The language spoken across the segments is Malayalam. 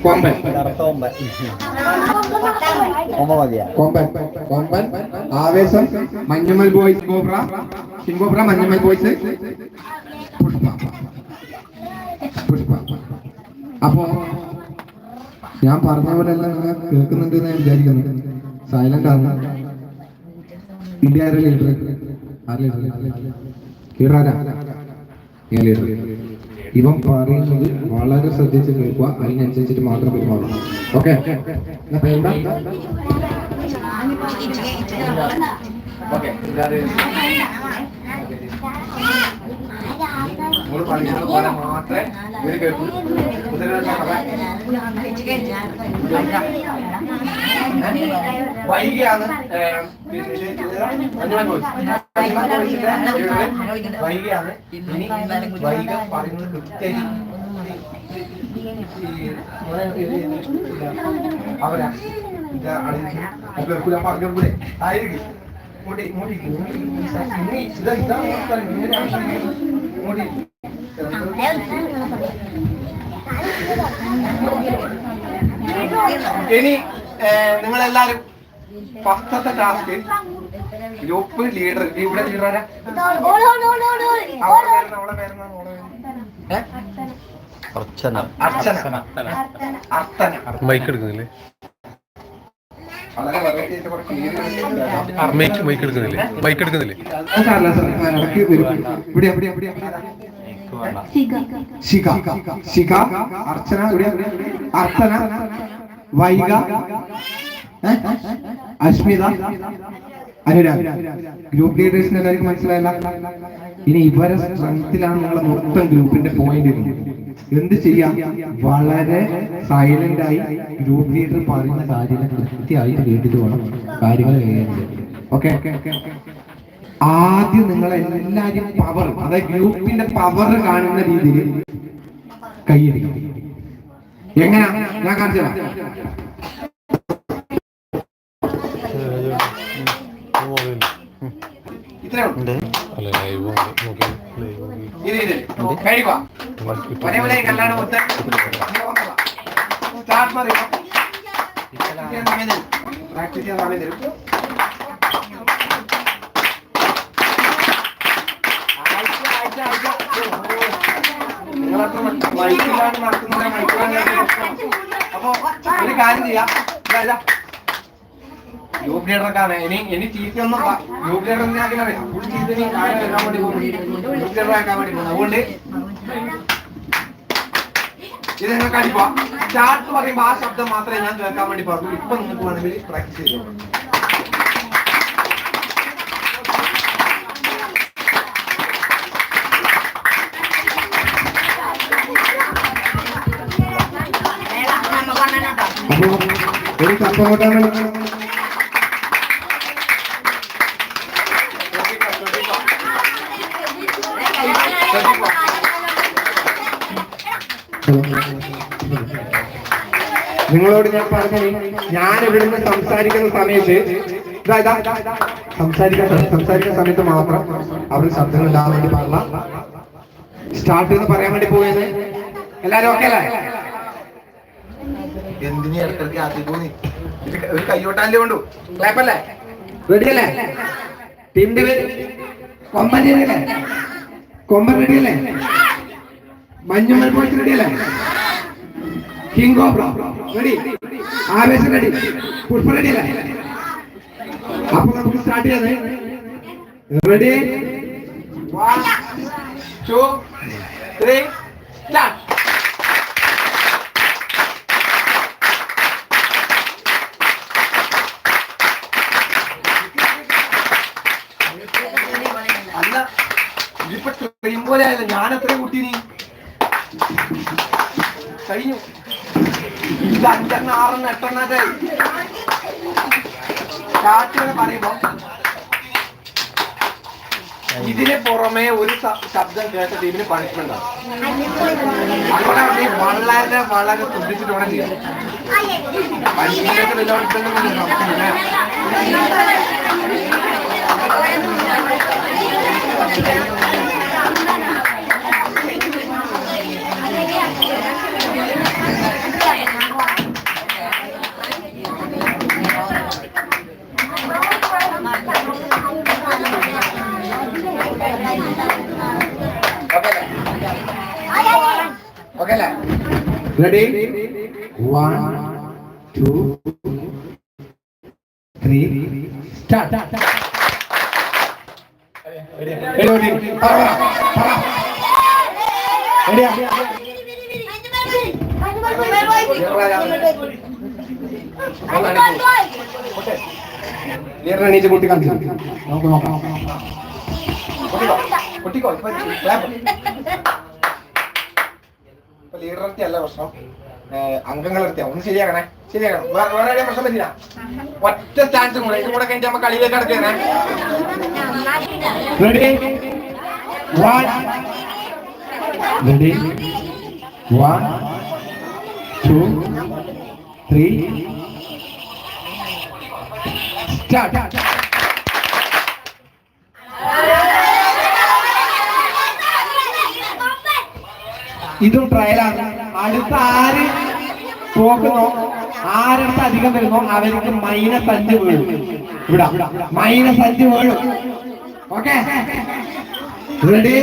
Komban. Komban. Komban. Aavesham. Manjummel boys cobra king cobra Manjummel boys Pushpa. Pushpa. അപ്പോ ഞാൻ പറഞ്ഞ പോലെ എല്ലാം കേൾക്കുന്നുണ്ട് എന്ന് വിചാരിക്കുന്നു. സൈലന്റ് ആണ്. ഇന്ത്യ ആരാ ലീഡർ ലീഡർ ഞാൻ ലീഡർ ഇവൻ പറയുന്നത് വളരെ ശ്രദ്ധിച്ച് കേൾക്കുക. അതിനനുസരിച്ചിട്ട് മാത്രം പെരുമാറണം ഓക്കെ ഓക്കെ നമ്മൾ പഠിക്കുന്ന പോലെ മാത്രമേ ഇവർ കേൾക്കൂ. വൈകിയാണ് വൈകിയാണ്. ഇനി വൈക പറയുന്നത് കൃത്യം അവരാ. കേൾക്കൂല. പറഞ്ഞൂടെ ആയിരിക്കും. മോടി മോടി ഇതാ ഇതാ മുടി ഇനി നിങ്ങളെല്ലാരും ഫസ്റ്റത്തെ ടാസ്ക് ഗ്രൂപ്പ് ലീഡർ ഇവിടെ ലീഡർ ആരാ? അവളെ പേരെന്താ അവളെ? അർച്ചന. അർച്ചന. അർച്ചന. മൈക്ക് എടുക്കുന്നില്ലേ? മൈക്ക് എടുക്കുന്നില്ലേ? മൈക്ക് എടുക്കുന്നില്ലേ? ഇവിടെ എവിടെ എവിടെ ശിഖ. ശിഖ. അർച്ചന ഇവിടെ അർച്ചന വൈക ഏ? അശ്മിത അനുരാഗ്. ഗ്രൂപ്പ് ലീഡേഴ്സിന് എല്ലാവർക്കും മനസ്സിലായല്ല. ഇനി ഇവരെ സ്ട്രെങ്ത്തിലാണ് നിങ്ങളെ മൊത്തം ഗ്രൂപ്പിന്റെ പോയിന്റ് എന്ത് ചെയ്യാം? വളരെ സൈലന്റ് ആയി ഗ്രൂപ്പ് ലീഡർ പറയുന്ന കാര്യങ്ങൾ കൃത്യമായിട്ട് കേട്ടിട്ട് വേണം കാര്യങ്ങൾ ഓക്കെ? ആദ്യം നിങ്ങളെ എല്ലാരും പവർ അതായത് ഗ്രൂപ്പിന്റെ പവർ കാണുന്ന രീതിയിൽ കൈയടിക്കും. എങ്ങനെയാ ഞാൻ കാണിച്ചു. ചെയ്യാൻ. അല്ല ലൈവ് നോക്കി ലൈവ് ഇത് ഇത്. കഴിയുക. ഒരേ ഒരേ കല്യാണം ഒത്ത് സ്റ്റാർട്ട് മതി. പ്രാക്ടീസ് ചെയ്യാൻ സമയം തരും. പ്രാക്ടീസ് ചെയ്യാൻ സമയം തരും. ആഴ്ച, ആഴ്ച, ആഴ്ച. നിങ്ങളത്ര മൈക്കിലാണ് നടക്കുന്നത് മൈക്കിലാണ് കാര്യം. ഗ്രൂപ്പ് ലീഡർക്കാണ് ഇനി ഇനി ചീറ്റൊന്നും യൂബ് ലീഡർ അറിയാം ഫുൾ ചീറ്റിന് കാര്യം വെക്കാൻ വേണ്ടി പോകുന്നു യൂബ് ലീഡർ ആക്കാൻ വേണ്ടി പോകുന്നു അതുകൊണ്ട് ആ ശബ്ദം മാത്രമേ ഞാൻ കേൾക്കാൻ വേണ്ടി പറഞ്ഞു ഇപ്പൊ നിങ്ങൾക്ക് വേണമെങ്കിൽ പ്രാക്ടീസ് ഒരു സംഭവം നിങ്ങളോട് ഞാൻ പറഞ്ഞു ഞാൻ ഇവിടുന്ന് സംസാരിക്കുന്ന സമയത്ത് സംസാരിക്കാൻ സംസാരിക്കുന്ന സമയത്ത് മാത്രം അവർ ശബ്ദങ്ങൾ ഉണ്ടാകാൻ വേണ്ടി പാടില്ല സ്റ്റാർട്ട് എന്ന് പറയാൻ വേണ്ടി പോയത്. എല്ലാരും ഓക്കെ അല്ലേ? എന്തിനീ ഇടക്കിടക്ക് ആക്കി പോയി ഒരു കയ്യോട്ടാല്ലേ കൊണ്ടു? ക്ലാപ്പല്ലേ? റെഡിയല്ലേ? ടീമിന്റെ പേര് കൊമ്പൻ റെഡിയല്ലേ കൊമ്പൻ റെഡിയല്ലേ? മഞ്ഞുമൽ പോയിട്ട് റെഡിയല്ലേ? King cobra ready Aavesham ready Pushpa ready അല്ലേ? അപ്പൊ നമുക്ക് സ്റ്റാർട്ട് ചെയ്യാതെ ready one two three start പോലെ ആയല്ലോ ഞാൻ എത്ര കുട്ടി നീ കഴിഞ്ഞു. ഇത് അഞ്ചെണ്ണ ആറെണ്ണ എട്ടെണ്ണത്തെ സ്റ്റാർട്ട് പറയുമ്പോ ഇതിന് പുറമെ ഒരു ശബ്ദം കേട്ട ടീമിന് പണിഷ്മെന്റ് അതുപോലെ വളരെ വളരെ ശ്രദ്ധിച്ചിട്ട് പണിഷ്മെന്റ് പണിഷ്മെന്റ് നമുക്കില്ല ready one two three start എണീച്ച് കുട്ടി കളിച്ചു നമുക്ക് നോക്കാം കുട്ടിക്കോ ഇപ്പൊ ലീഡറത്തെ അല്ല പ്രശ്നം. അംഗങ്ങളെടുത്ത ഒന്ന് ശരിയാകണേ. ശരിയാകണം. വേറെ വേറെ ആരെയും പ്രശ്നം പറ്റില്ല. ഒറ്റ ചാൻസ് കൂടെ. ഇതും കൂടെ കഴിഞ്ഞ് നമ്മ കളിയിലേക്ക് അടുക്കണേ സ്റ്റാർട്ട് ഇതും ട്രയലാണ് അടുത്ത ആര്? പോകുന്നോ ആരടുത്ത് അധികം വരുന്നോ അവർക്ക് മൈനസ് അഞ്ച് വീഴും. ഇവിടെ. മൈനസ് അഞ്ച് വീഴും. Okay ready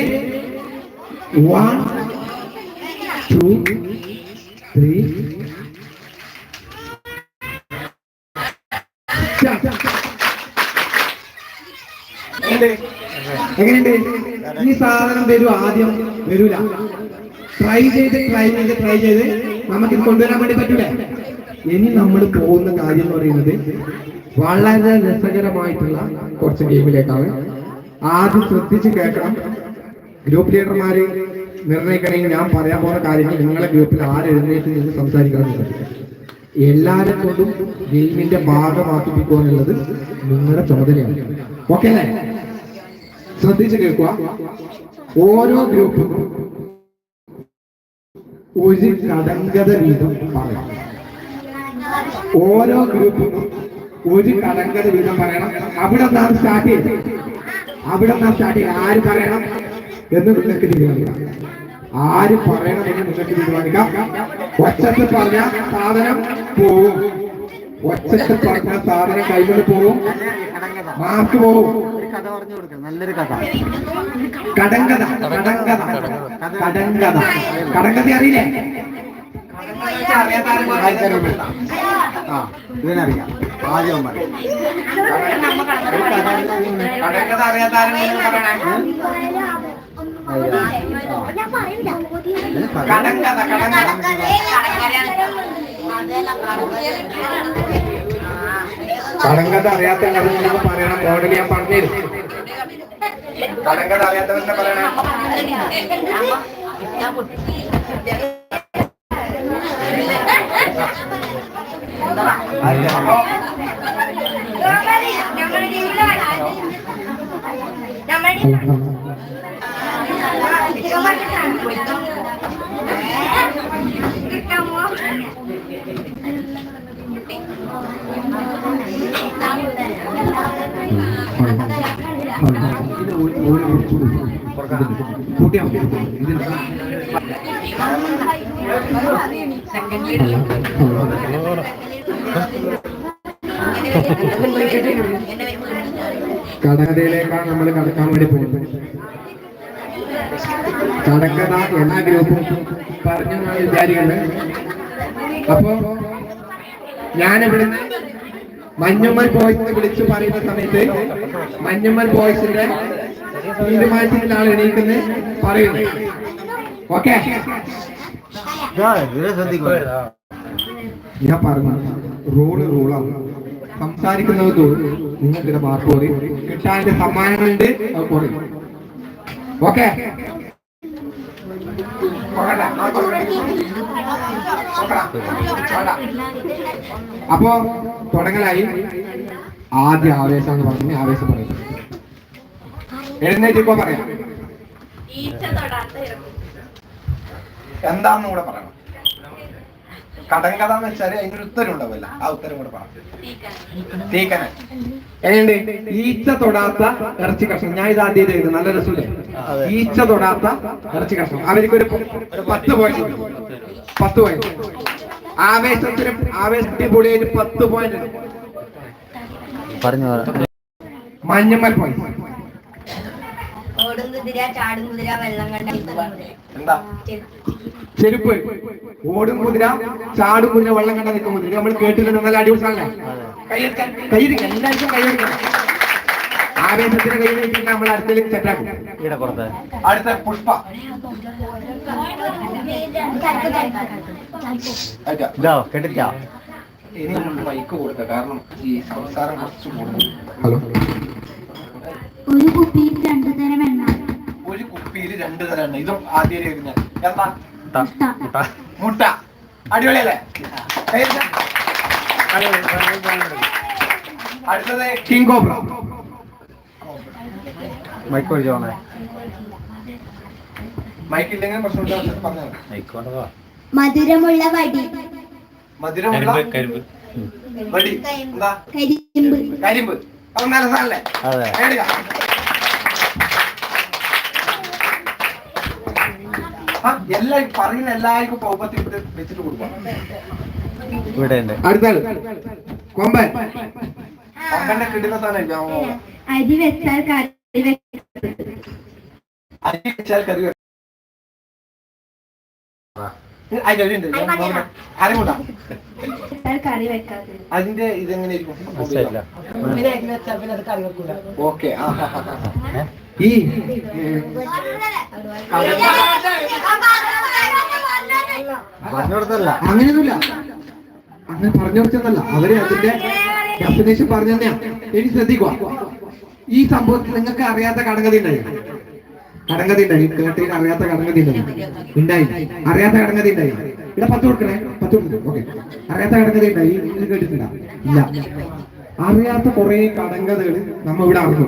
one two three എങ്ങനെയുണ്ട്? ഈ സാധനം വരും ആദ്യം വരൂല. ട്രൈ ചെയ്ത് ട്രൈ ചെയ്ത് ട്രൈ ചെയ്ത് നമുക്ക് കൊണ്ടുവരാൻ വേണ്ടി പറ്റൂലേ. ഇനി നമ്മൾ പോകുന്ന കാര്യം എന്ന് പറയുന്നത് വളരെ രസകരമായിട്ടുള്ള കുറച്ച് ഗെയിമിലേക്കാണ് ആദ്യം ശ്രദ്ധിച്ച് കേൾക്കണം. ഗ്രൂപ്പ് ലീഡർമാര് നിർണയിക്കണമെങ്കിൽ ഞാൻ പറയാൻ പോകുന്ന കാര്യങ്ങൾ നിങ്ങളെ ഗ്രൂപ്പിൽ ആരെഴുന്നേറ്റ് നിന്ന് സംസാരിക്കണം എല്ലാരെ കൊണ്ടും ഗെയിമിന്റെ ഭാഗമാക്കിപ്പിക്കുക എന്നുള്ളത് നിങ്ങളുടെ ചുമതലയാണ്. ഓക്കെ അല്ലേ? ശ്രദ്ധിച്ച് കേൾക്കുക. ഓരോ ഗ്രൂപ്പും ഒരു കടങ്കഥ വീതം പറയണം. ഓരോ ഗ്രൂപ്പും ഒരു കടങ്കഥ വീതം പറയണം. അവിടെ നിന്നാണ് സ്റ്റാർട്ട് ചെയ്ത് അവിടെ നിന്നാണ് സ്റ്റാർട്ട് ചെയ്ത് ആര് പറയണം എന്ന് നിങ്ങൾക്ക് തീരുമാനിക്കാം. ആര് പറയണം എന്ന് നിങ്ങൾക്ക് തീരുമാനിക്കാം. ഒറ്റത്ത് പറഞ്ഞ സാധനം പോവും. ഒച്ചത്തിൽ പറഞ്ഞ സാധനം കൈകൊണ്ട് പോകും മാർക്ക് പോകും കഥ പറഞ്ഞു കൊടുക്കാം നല്ലൊരു കഥ കടങ്കഥ കടങ്കഥ കടങ്കഥ. കടങ്കഥ അറിയില്ലേ? ആ ഇതിനറിയാം ആദ്യം പറയാം കടങ്കഥ അറിയാത്ത ആരെങ്കിലും പറയണേ കടങ്കഥ കടങ്കഥ. കടങ്കഥ അറിയാത്ത നിങ്ങൾക്ക് പറയണം മോഡൽ ഞാൻ പറഞ്ഞിരുന്നു കടങ്കഥ അറിയാത്തവരുടെ പറയണം അപ്പൊ കടകഥയിലേക്കാണ് നമ്മൾ കടക്കാൻ വേണ്ടി പോകുന്നത് കടക്കഥ എല്ലാ ഗ്രൂപ്പും പറഞ്ഞു വിചാരിക്കുന്നത്. അപ്പോ ഞാനിവിടുന്ന് മഞ്ഞുമ്മൽ ബോയ്സ് വിളിച്ചു പറയുന്ന സമയത്ത് മഞ്ഞുമ്മൽ ബോയ്സിന്റെ എണീക്കുന്നത്. പറയുന്നു. ഓക്കെ. ഞാൻ പറഞ്ഞു റൂൾ റൂളാണ് സംസാരിക്കുന്നത് തോന്നും നിങ്ങൾക്കിടെ മാർക്ക് കുറയും കിട്ടാന്റെ സമ്മാനങ്ങളുണ്ട് അത് കുറയും ഓക്കെ. അപ്പോ തുടങ്ങലായി. ആദ്യ ആവേശം എന്ന് പറഞ്ഞു ആവേശം പറയും. എഴുന്നേറ്റ് ഇപ്പൊ പറയാം എന്താന്ന് കൂടെ പറയണം. കടങ്കഥ എന്ന് വെച്ചാൽ അതിനൊരു ഉത്തരം ഉണ്ടാവില്ല. ആ ഉത്തരം കൂടെ പറയാം തീക്കന എങ്ങനെയുണ്ട്? ഈച്ച തൊടാത്ത ഇറച്ചി കഷ്ണം. ഞാൻ ഇത് ആദ്യം ചെയ്തു. നല്ല രസമില്ലേ? ഈച്ച തൊടാത്ത ഇറച്ചി കഷ്ണം. അവർക്ക് ഒരു പത്ത് പോയിന്റ് പത്ത് പോയിന്റ് ആവേശത്തിന് ആവേശത്തിന് പൊളിയൊരു പത്ത് പോയിന്റ് പറഞ്ഞു. മഞ്ഞമ്മൽ പോയിന്റ് കുതിര ചാടും കുതിര വെള്ളം കണ്ട കുതിര എന്താ ചെരുപ്പ് ഓടും കുതിര ചാടും കുതിര വെള്ളം കണ്ട നിൽക്കും കുതിര. നമ്മൾ കേട്ടിട്ടുണ്ട് നല്ല അടിപൊളി സാധനം കയ്യിരിക്കും എല്ലാവർക്കും ആവേശത്തിന് നമ്മൾ അടുത്തേക്ക് സെറ്റാക്കും. അടുത്ത പുഷ്പ. ഇനി നമ്മൾ മൈക്ക് കൊടുക്കാം. കാരണം ഈ സംസാരം കുറച്ച് ഹലോ. ഒരു കുപ്പിയിൽ രണ്ടു തരം എണ്ണ. ഒരു കുപ്പിയിൽ രണ്ട് തരം എണ്ണ. ഇതും ആദ്യം കേൾക്കുന്നത്. എന്താ മുട്ട. അടിപൊളിയല്ലേ? കൈയ്യടിച്ചാ. അടുത്തത് കിങ് കോബ്ര മൈക്ക് ഒഴിച്ചോണേ മൈക്ക് ഇല്ലെങ്കിൽ പ്രശ്നമില്ല മൈക്ക് കൊണ്ടോ മധുരമുള്ള വടി. മധുരമുള്ള കരിമ്പ് വടി. എന്താ? കരിമ്പ്. കരിമ്പ്. അത് നല്ല സാധനല്ലേ? അതെ. എല്ലാം പറയുന്ന എല്ലാവർക്കും പൗപത്തിൽ വെച്ചിട്ട് കൊടുക്കാം. ഇവിടെ ഉണ്ട്. അടുത്താൾ. കൊമ്പൻ. കൊമ്പന്റെ സാധനം അരി വെച്ചാൽ കറി അരി വെച്ചാൽ കറി വെക്കും. അതിന്റെ ഇതെങ്ങനെ ഓക്കെ ഈ അങ്ങനെയൊന്നുമില്ല. അങ്ങനെ പറഞ്ഞു കൊടുത്തതല്ല അവർ അതിന്റെ ഡെഫിനേഷൻ പറഞ്ഞു തന്നെയാ ഇനി ശ്രദ്ധിക്കുക. ഈ സംഭവത്തിൽ നിങ്ങൾക്ക് അറിയാത്ത കടങ്കഥ ഉണ്ടായി. കടങ്കഥ ഉണ്ടായി. കേട്ടീന് അറിയാത്ത കടങ്കഥ ഉണ്ടായി. ഉണ്ടായി. അറിയാത്ത കടങ്കഥ ഉണ്ടായി. ഇവിടെ പത്ത് കൊടുക്കണേ. പത്ത് കൊടുക്കണം ഓക്കെ. അറിയാത്ത കടങ്കഥ ഉണ്ടായി. ഇത് കേട്ടിട്ടില്ല ഇല്ല. അറിയാത്ത കുറെ കടങ്കഥകൾ നമ്മ ഇവിടെ അറിഞ്ഞു.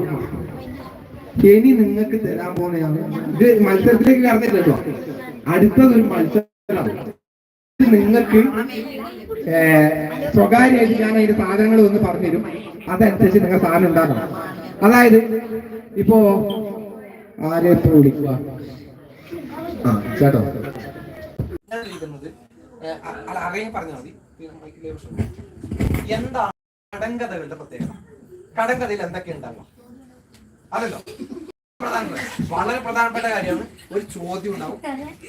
ഇനി നിങ്ങൾക്ക് തരാൻ പോണെയാണ്. ഇത് മത്സരത്തിലേക്ക് കടന്നില്ല കേട്ടോ അടുത്തതൊരു മത്സരമാണ്. ഇത് നിങ്ങൾക്ക് സ്വകാര്യ ഞാൻ അതിന്റെ സാധനങ്ങൾ ഒന്ന് പറഞ്ഞുതരും. അതനുസരിച്ച് നിങ്ങൾ സാധനം ഉണ്ടാക്കണം. അതായത് ഇപ്പോ ആരെ വിളിക്കുക? ആ ചേട്ടോ. പറഞ്ഞാൽ മതി. എന്താണ് പ്രത്യേകത? കടങ്കഥയിൽ എന്തൊക്കെ ഉണ്ടാവും? അതല്ലോ. വളരെ പ്രധാനപ്പെട്ട കാര്യമാണ് ഒരു ചോദ്യം ഉണ്ടാവും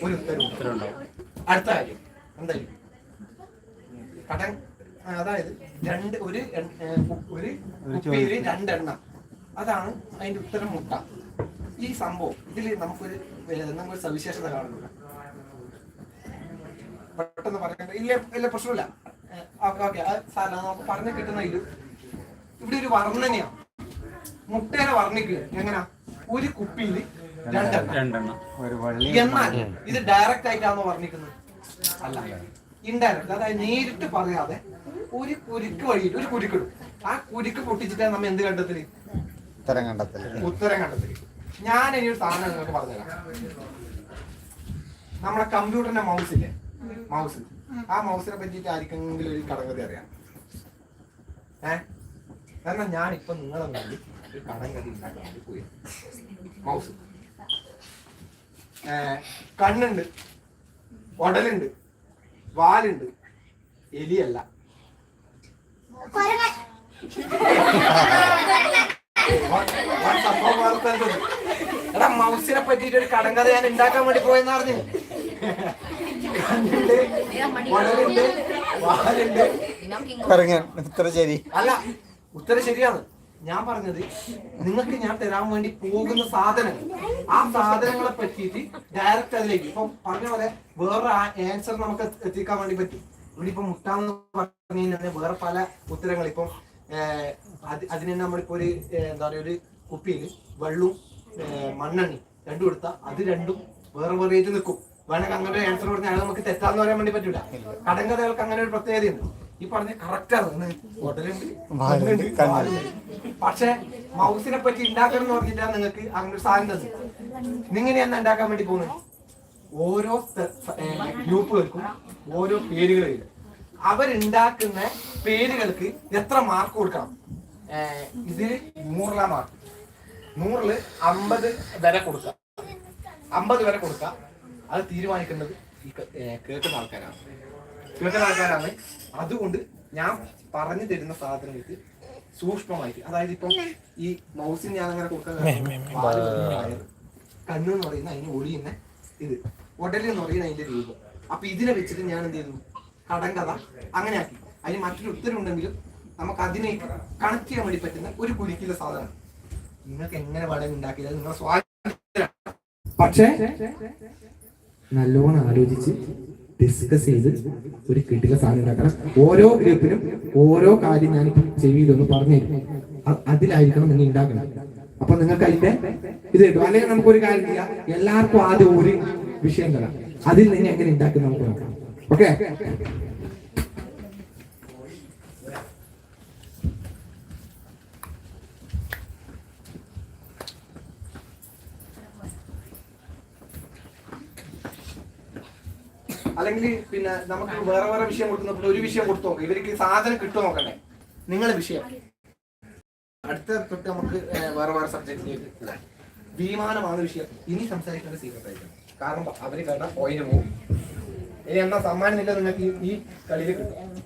ഒരു ഉത്തരവും ഉണ്ടാവും. അടുത്ത കാര്യം. എന്തായാലും. കടൻ അതായത് രണ്ട് ഒരു ഒരു കുപ്പിയിൽ രണ്ടെണ്ണം. അതാണ് അതിന്റെ ഉത്തരം മുട്ട. ഈ സംഭവം ഇതിൽ നമുക്കൊരു നമുക്കൊരു സവിശേഷത കാണുന്നില്ല പെട്ടെന്ന് പറയണ്ട ഇല്ല ഇല്ല പ്രശ്നമില്ല. ഓക്കെ ഓക്കെ സാറല്ല നമുക്ക് പറഞ്ഞു കിട്ടുന്ന ഇത് ഇവിടെ ഒരു വർണനയാണ് മുട്ടേനെ വർണിക്കുക. എങ്ങനാ? ഒരു കുപ്പിയിൽ രണ്ടെണ്ണം. എന്നാൽ ഇത് ഡയറക്റ്റ് ആയിട്ടാണോ വർണിക്കുന്നത്? അല്ല ഇൻഡയറക്റ്റ് അതായത് നേരിട്ട് പറയാതെ ഒരു കുരുക്ക് വഴിയിട്ട് ഒരു കുരുക്കിടും ആ കുരുക്ക് പൊട്ടിച്ചിട്ടാണ് നമ്മ എന്ത് കണ്ടെത്തൽ? ഉത്തരം കണ്ടെത്തൽ. ഉത്തരം കണ്ടെത്തൽ. ഞാൻ ഇനി ഒരു സാധനം നിങ്ങൾക്ക് പറഞ്ഞുതരാം. നമ്മളെ കമ്പ്യൂട്ടറിന്റെ മൗസ് ഇല്ലേ? മൗസ് ആ മൗസിനെ പറ്റിയിട്ട് ആർക്കെങ്കിലും ഒരു കടങ്കഥ അറിയാം. ഏ? കാരണം ഞാൻ ഇപ്പൊ നിങ്ങളെ വേണ്ടി ഒരു കടങ്കഥ ഉണ്ടാക്കാൻ വേണ്ടി പോയി. മൗസ് കണ്ണുണ്ട്. ഉടലുണ്ട് വാലുണ്ട്. എലിയല്ല. എടാ മൗസിനെ പറ്റിയിട്ട് ഒരു കടങ്കഥ ഞാൻ ഉണ്ടാക്കാൻ വേണ്ടി പോയെന്ന് പറഞ്ഞു. കണ്ണുണ്ട് ഉടലുണ്ട് വാലുണ്ട്. ഉത്തരം ശരി അല്ല ഉത്തരം ശരിയാണ് ഞാൻ പറഞ്ഞത് നിങ്ങൾക്ക് ഞാൻ തരാൻ വേണ്ടി പോകുന്ന സാധനങ്ങൾ. ആ സാധനങ്ങളെ പറ്റിയിട്ട് ഡയറക്റ്റ് അതിലേക്ക്. ഇപ്പം പറഞ്ഞ പോലെ വേറെ ആൻസർ നമുക്ക് എത്തിക്കാൻ വേണ്ടി പറ്റും. ഇവിടെ മുട്ടാന്ന് പറഞ്ഞു വേറെ പല ഉത്തരങ്ങൾ ഇപ്പം അതിന് നമ്മളിപ്പോ ഒരു എന്താ പറയുക ഒരു കുപ്പിയിൽ വെള്ളവും മണ്ണെണ്ണി രണ്ടും എടുത്താൽ അത് രണ്ടും വേറെ വേറെ നിൽക്കും. വേണമെങ്കിൽ അങ്ങനെ ആൻസർ പറഞ്ഞാൽ നമുക്ക് തെറ്റാന്ന് പറയാൻ വേണ്ടി പറ്റൂല. കടങ്കഥകൾക്ക് അങ്ങനെ ഒരു പ്രത്യേകതയുണ്ട്. ഈ പറഞ്ഞ കറക്റ്റ് ആണ്. ഹോട്ടലുണ്ട് വാലുണ്ട്, കണ്ണുണ്ട്. പക്ഷെ മൗസിനെ പറ്റി ഉണ്ടാക്കണം എന്ന് പറഞ്ഞിട്ടാണ് നിങ്ങൾക്ക് അങ്ങനെ ഒരു സാധനം തന്നെ നിങ്ങനെ എന്നാ ഉണ്ടാക്കാൻ വേണ്ടി പോകുന്നത് ഓരോ ഗ്രൂപ്പുകൾക്കും ഓരോ പേരുകൾ വരും. അവരുണ്ടാക്കുന്ന പേരുകൾക്ക് എത്ര മാർക്ക് കൊടുക്കണം? ഇതിൽ നൂറിലാ മാർക്ക്. നൂറിൽ അമ്പത് വരെ കൊടുക്കാം. അമ്പത് വരെ കൊടുക്കാം. അത് തീരുമാനിക്കുന്നത് കേൾക്കുന്ന ആൾക്കാരാണ്. കേൾക്കുന്ന ആൾക്കാരാണ്. അതുകൊണ്ട് ഞാൻ പറഞ്ഞു തരുന്ന സാധനങ്ങൾക്ക് സൂക്ഷ്മമായിട്ട് അതായത് ഇപ്പം ഈ മൗസിന് ഞാൻ അങ്ങനെ കൊടുക്കാൻ കണ്ണ് എന്ന് പറയുന്ന അതിന് ഒളിയുന്ന ഇത്. ഉടൽ എന്ന് പറയുന്ന അതിന്റെ രൂപം. അപ്പൊ ഇതിനെ വെച്ചിട്ട് ഞാൻ എന്ത് ചെയ്തു? കടങ്കഥ അങ്ങനെ ആക്കി. അതിന് മറ്റൊരു ഉത്തരവുണ്ടെങ്കിലും നമുക്ക് അതിനെ കണക്ട് ചെയ്യാൻ വേണ്ടി പറ്റുന്ന ഒരു കുരുക്കിലെ സാധനം. നിങ്ങൾക്ക് എങ്ങനെ വേണമെങ്കിൽ ഉണ്ടാക്കിയത് നിങ്ങളെ സ്വാതന്ത്ര്യം പക്ഷേ നല്ലോണം ആലോചിച്ച് ഡിസ്കസ് ചെയ്ത് ഒരു കിട്ടിയ സാധനം ഉണ്ടാക്കണം. ഓരോ ഗ്രൂപ്പിനും ഓരോ കാര്യം ഞാൻ ചെവിയിലൊന്ന് പറഞ്ഞു തരും. അതിലായിരിക്കണം നിങ്ങൾ ഉണ്ടാക്കണം അപ്പൊ നിങ്ങൾക്ക് അതിന്റെ ഇത് കിട്ടും. അല്ലെങ്കിൽ നമുക്ക് ഒരു കാര്യം ചെയ്യാം. എല്ലാവർക്കും ആദ്യം ഒരു വിഷയം തരാം. അതിൽ നിന്ന് എങ്ങനെ ഉണ്ടാക്കി നമുക്ക് നോക്കാം. ഓക്കെ അല്ലെങ്കിൽ പിന്നെ നമുക്ക് വേറെ വേറെ വിഷയം കൊടുക്കുന്നപ്പോൾ ഒരു വിഷയം കൊടുത്തു നോക്കാം. ഇവർക്ക് സാധനം കിട്ടുമോ നോക്കണ്ടേ? നിങ്ങളെ വിഷയം. അടുത്ത തൊട്ട് നമുക്ക് വേറെ വേറെ സബ്ജക്റ്റിലേക്ക് വിമാനമാണ് വിഷയം. ഇനി സംസാരിക്കേണ്ട സീക്രട്ട് ആയിരിക്കും കാരണം അവർ കേട്ട പോയിന്റ് പോകും ഇനി എന്നാ സമ്മാനം ഇല്ല നിങ്ങൾക്ക് ഈ കളിയിൽ കിട്ടും.